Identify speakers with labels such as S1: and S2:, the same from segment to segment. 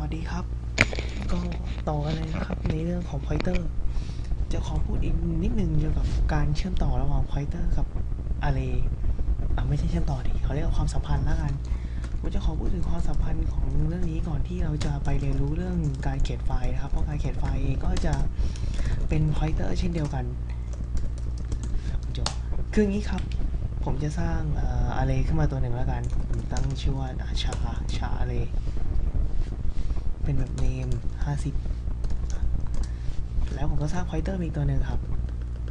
S1: วัสดีครับ ก็ต่อกันเลยนะครับ ในเรื่องของ pointer จะขอพูดอีกนิดนึงเกี่ยวกับการเชื่อมต่อระหว่าง pointer กับ array อะไม่ใช่เชื่อมต่อดิเขาเรียกว่าความสัมพันธ์ละกันผมจะขอพูดถึงความสัมพันธ์ของเรื่องนี้ก่อนที่เราจะไปเรียนรู้เรื่องการเขียนไฟล์นะครับเพราะการเขียนไฟล์เองก็จะเป็น pointer เช่นเดียวกันครับคุณโจคืออย่างนี้ครับ ผมจะสร้างอ่อ array ขึ้นมาตัวหนึ่งแล้วกันผมตั้งชื่อว่าชาชา array เป็นแบบ name 50แล้วผมก็สร้าง pointer มาอีกตัวหนึ่งครับ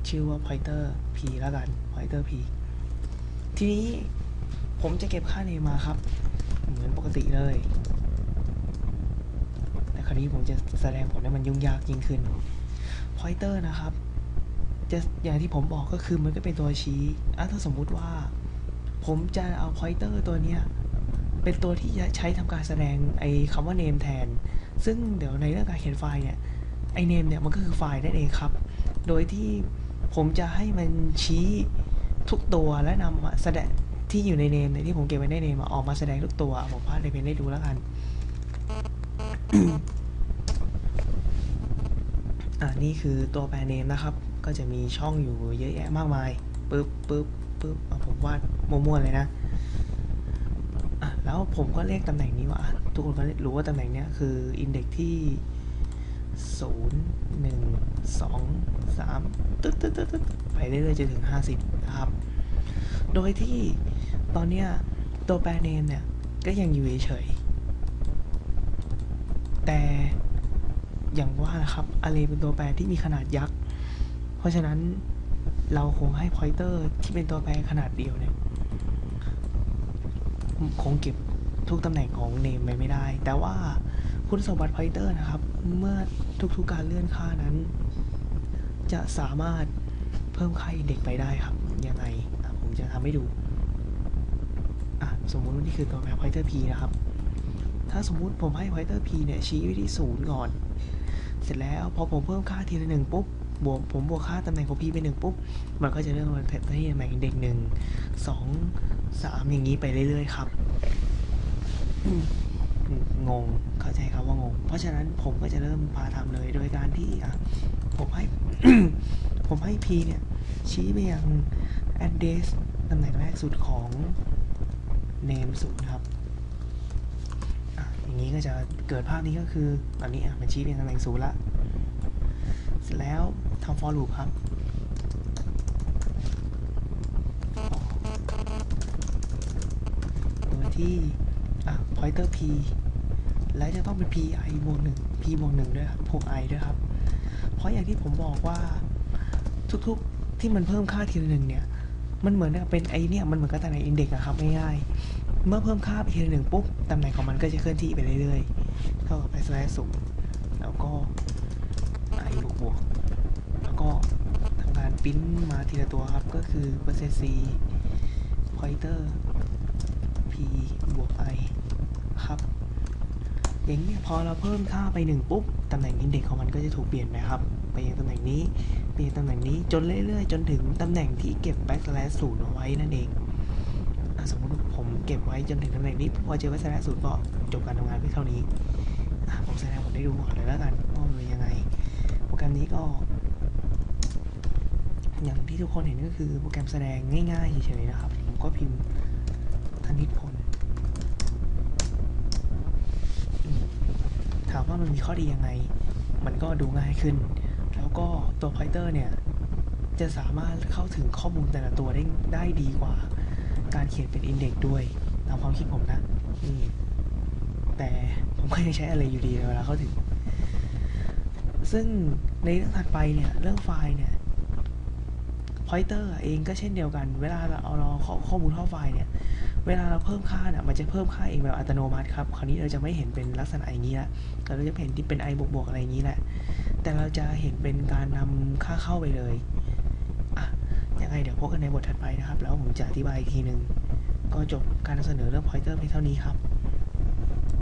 S1: ชื่อว่า pointer p แล้วกัน pointer p ทีนี้ผมจะเก็บค่า name มาครับ เหมือนปกติเลยแต่คราวนี้ผมจะแสดงผลให้มันยุ่งยากยิ่งขึ้น pointer นะครับจะอย่างที่ผมบอกก็คือมันก็เป็นตัวชี้อะถ้าสมมุติว่า ผมจะเอา pointer ตัวเนี้ย เป็นตัวที่จะใช้ทำการแสดงไอ้คำว่า name แทน ซึ่งเดี๋ยวในเรื่องการเขียนไฟล์เนี่ย ไอ้ name เนี่ยมันก็คือไฟล์นั่นเองครับ โดยที่ผมจะให้มันชี้ทุกตัวและนำแสดงที่อยู่ใน name เนี่ยที่ผมเก็บไว้ใน name ออกมาแสดงทุกตัว ผมพาดในเพนได้ดูแล้วกัน อ่านี่คือตัวแปร name นะครับ ก็จะมีช่องอยู่เยอะแยะมากมายปึ๊บปึ๊บปึ๊บผมวาดมั่วๆเลยนะ อะแล้วผมก็เรียกตำแหน่งนี้ว่าทุกคนก็รู้ว่าตำแหน่งเนี้ยคืออินเด็กที่ศูนย์หนึ่งสองสามตึ๊ดตึ๊ดตึ๊ดตึ๊ดไปเรื่อยๆจนถึงห้าสิบนะครับ โดยที่ตอนเนี้ยตัวแปรเนมเนี่ย ก็ยังอยู่เฉยๆแต่อย่างว่านะครับอะไรเป็นตัวแปรที่มีขนาดยักษ์ เพราะฉะนั้นเราคงให้ pointer ที่เป็นตัวแปรขนาดเดียวเนี่ย คงเก็บทุกตำแหน่งของ name ไปไม่ได้ แต่ว่าคุณสมบัติ pointer นะครับ เมื่อทุกๆการเลื่อนค่านั้น จะสามารถเพิ่มค่า index ไปได้ครับ ยังไงผมจะทำให้ดู อะ สมมุติว่านี่คือตัวแปร pointer p นะครับ ถ้าสมมุติผมให้ pointer p เนี่ยชี้ไว้ที่ศูนย์ก่อน เสร็จแล้วพอผมเพิ่มค่าทีละหนึ่งปุ๊บ บวกผมบวกค่าตำแหน่งของ p ไปหนึ่งปุ๊บ มันก็จะเลื่อนมาที่ตำแหน่ง index หนึ่งสองสามอย่างนี้ไปเรื่อยๆครับอืมงงเข้าใจครับว่างง เพราะฉะนั้นผมก็จะเริ่มพาทำเลยโดยการที่อะผมให้ ผมให้ p เนี่ย ชี้ไปยัง address ตำแหน่งแรกสุดของ name ศูนย์ครับอะอย่างนี้ก็จะเกิดภาพนี้ก็คือตอนนี้อะมันชี้ไปยังตำแหน่งศูนย์ละเสร็จแล้ว ทำ for loop ครับโดยที่ อะ pointer p และจะต้องเป็น p i บวกหนึ่ง p บวกหนึ่งด้วยครับบวก i ด้วยครับ เพราะอย่างที่ผมบอกว่าทุกๆที่มันเพิ่มค่าทีละหนึ่งเนี่ย มันเหมือนกับเป็นไอเนี่ยมันเหมือนกับตำแหน่งอินเด็กซ์อะครับง่ายๆเมื่อเพิ่มค่าไปทีละหนึ่งปุ๊บตำแหน่งของมันก็จะเคลื่อนที่ไปเรื่อยๆเท่ากับไปสแลชศูนย์แล้วก็ i บวกบวก แล้วก็ทำการปริ้นมาทีละตัวครับก็คือเปอร์เซ็นต์ c pointer p บวก i ครับอย่างนี้พอเราเพิ่มค่าไปหนึ่งปุ๊บ ตำแหน่งอินเด็กซ์ของมันก็จะถูกเปลี่ยนไปครับ ไปยังตำแหน่งนี้ไปยังตำแหน่งนี้จนเรื่อยๆ จนถึงตำแหน่งที่เก็บ backslash ศูนย์เอาไว้นั่นเองสมมติผมเก็บไว้จนถึงตำแหน่งนี้พอเจอ backslash ศูนย์ก็จบการทำงานเพียงเท่านี้ผมแสดงผลให้ดูก่อนเลยแล้วกันว่ามันเป็นยังไง โปรแกรมนี้ก็ อย่างที่ทุกคนเห็นก็คือโปรแกรมแสดงง่ายๆเฉยๆนะครับ ผมก็พิมพ์ธนิตพลถามว่ามันมีข้อดียังไง มันก็ดูง่ายขึ้น แล้วก็ตัว pointer เนี่ย จะสามารถเข้าถึงข้อมูลแต่ละตัวได้ได้ดีกว่า การเขียนเป็น index ด้วย ตามความคิดผมนะมแต่ผมก็ยังใช้อะไรอยู่ดีเวลาเข้าถึง ซึ่งในเรื่องถัดไปเนี่ย เรื่องไฟล์เนี่ย pointer เองก็เช่นเดียวกัน เวลาเราเอาเราข้อข้อมูลเข้าไฟล์เนี่ย เวลาเราเพิ่มค่าเนี่ยมันจะเพิ่มค่าเองแบบอัตโนมัติครับ คราวนี้เราจะไม่เห็นเป็นลักษณะอย่างนี้ละเราจะเห็นที่เป็น i บวกบวกอะไรอย่างนี้แหละ แต่เราจะเห็นเป็นการนำค่าเข้าไปเลยอะยังไงเดี๋ยวพบกันในบทถัดไปนะครับ แล้วผมจะอธิบายอีกทีหนึ่งก็จบการนำเสนอเรื่อง pointer เพียงเท่านี้ครับ